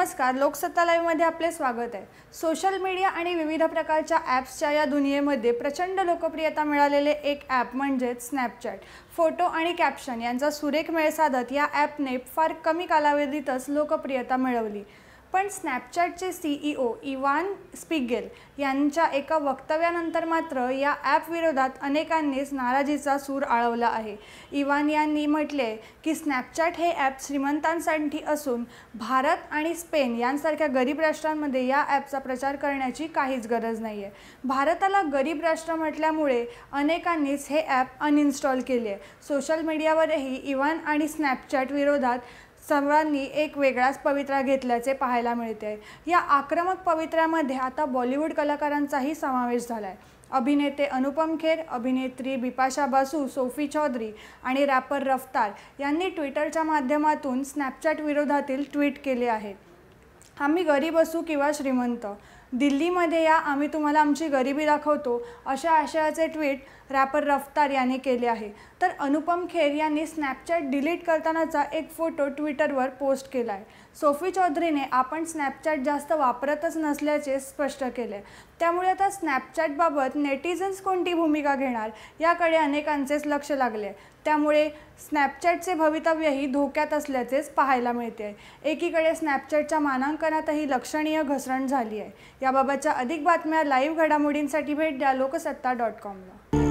नमस्कार लोकसत्ता लाईव्हमध्ये आपले स्वागत आहे. सोशल मीडिया आणि विविध प्रकारच्या ॲप्सच्या या दुनियेमध्ये प्रचंड लोकप्रियता मिळालेले एक ॲप म्हणजेच स्नॅपचॅट फोटो आणि कॅप्शन यांचा सुरेख मेळ साधत या ॲपने फार कमी कालावधीतच लोकप्रियता मिळवली. पण स्नॅपचॅटचे सीईओ इवान स्पिगेल यांच्या एका वक्तव्यानंतर मात्र या ॲपविरोधात अनेकांनीच नाराजीचा सूर आळवला आहे. इवान यांनी म्हटले की स्नॅपचॅट हे ॲप श्रीमंतांसाठी असून भारत आणि स्पेन यांसारख्या गरीब राष्ट्रांमध्ये या ॲपचा प्रचार करण्याची काहीच गरज नाही आहे भारताला गरीब राष्ट्र म्हटल्यामुळे अनेकांनीच हे ॲप अनइन्स्टॉल केले. आहे सोशल मीडियावरही इवान आणि स्नॅपचॅट विरोधात सर्वांनी एक वेगळाच पवित्रा घेतल्याचे पाहायला मिळते. आहे या आक्रमक पवित्र्यामध्ये आता बॉलिवूड कलाकारांचाही समावेश झाला आहे अभिनेते अनुपम खेर अभिनेत्री बिपाशा बासू सोफी चौधरी आणि रॅपर रफ्तार यांनी ट्विटरच्या माध्यमातून स्नॅपचॅट विरोधातील ट्विट केले आहे. आम्ही गरीब असू किंवा श्रीमंत दिल्लीमध्ये या आम्ही तुम्हाला आमची गरिबी दाखवतो अशा आशयाचे ट्विट रॅपर रफ्तार याने केले आहे. तर अनुपम खेर यांनी स्नॅपचॅट डिलीट करतानाचा एक फोटो ट्विटरवर पोस्ट केला आहे. सोफी चौधरीने आपण स्नॅपचॅट जास्त वापरतच नसल्याचे स्पष्ट केले. त्यामुळे आता स्नॅपचॅटबाबत नेटिझन्स कोणती भूमिका घेणार याकडे अनेकांचेच लक्ष लागले त्यामुळे स्नॅपचॅटचे भवितव्यही धोक्यात असल्याचेच पाहायला मिळते एकीकडे स्नॅपचॅटच्या मानांकनातही लक्षणीय घसरण झाली आहे. याबाबतच्या अधिक बातम्या लाईव्ह घडामोडींसाठी भेट द्या लोकसत्ता डॉट कॉमला